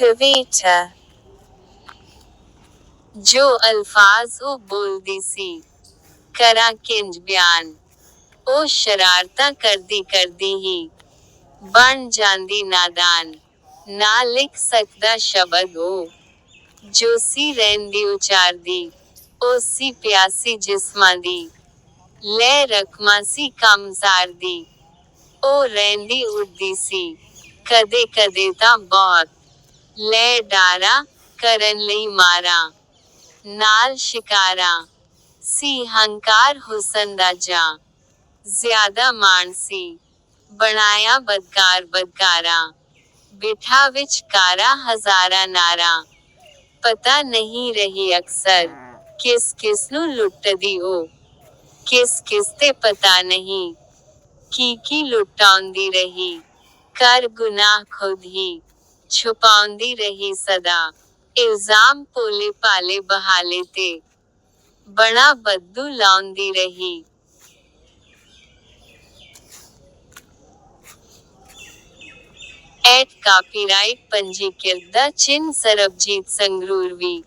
ਕਵਿਤਾ ਜੋ ਅਲਫਾਜ਼ ਉਹ ਬੋਲਦੀ ਸੀ, ਕਰਾਂ ਕਿੰਜ ਬਿਆਨ। ਉਹ ਸ਼ਰਾਰਤਾਂ ਕਰਦੀ ਕਰਦੀ ਹੀ ਬਣ ਜਾਂਦੀ ਨਾਦਾਨ। ਨਾ ਲਿਖ ਸਕਦਾ ਸ਼ਬਦ ਉਹ, ਜੋ ਸੀ ਰਹਿੰਦੀ ਉਚਾਰਦੀ ਉਹ ਸੀ ਪਿਆਸੀ ਜਿਸਮਾਂ ਦੀ। ਲੈ ਰਕਮਾਂ ਸੀ ਕਮਜ਼ਾਰ ਦੀ, ਉਹ ਰਹਿੰਦੀ ਉੱਡਦੀ ਸੀ। ਕਦੇ ਕਦੇ ਤਾਂ ਬਹੁਤ ਲੈ ਡਾਰਾ ਕਰਨ ਲਈ ਮਾਰਾ ਨਾਲ ਸ਼ਿਕਾਰਾ ਸੀ ਹੰਕਾਰ ਹੁਸਨ ਦਾ ਜਾ ਜ਼ਿਆਦਾ ਮਾਣ ਸੀ ਬਣਾਇਆ ਬਦਕਾਰ ਬਦਕਾਰਾ ਬਿਠਾ ਵਿੱਚ ਕਾਰਾ ਹਜ਼ਾਰਾਂ ਨਾਰਾ ਪਤਾ ਨਹੀਂ ਰਹੀ ਅਕਸਰ ਕਿਸ ਕਿਸ ਨੂੰ ਲੁੱਟਦੀ ਉਹ ਕਿਸ ਕਿਸ ਤੇ ਪਤਾ ਨਹੀਂ ਕੀ ਕੀ ਲੁਟਾਉਂਦੀ ਰਹੀ ਕਰ ਗੁਨਾਹ ਖੁਦ ਹੀ ਛੁਪਾਉਂਦੀ ਰਹੀ ਸਦਾ ਇਲਜ਼ਾਮ ਭੋਲੇ ਭਾਲੇ ਬਹਾਲੇ ਤੇ ਬੜਾ ਬੱਦੂ ਲਾਉਂਦੀ ਰਹੀ ਐਟ ਕਾਪੀਰਾਈਟ ਪੰਜੀਕ੍ਰਿਤ ਦਾ ਚਿੰਨ ਸਰਬਜੀਤ ਸੰਗਰੂਰਵੀ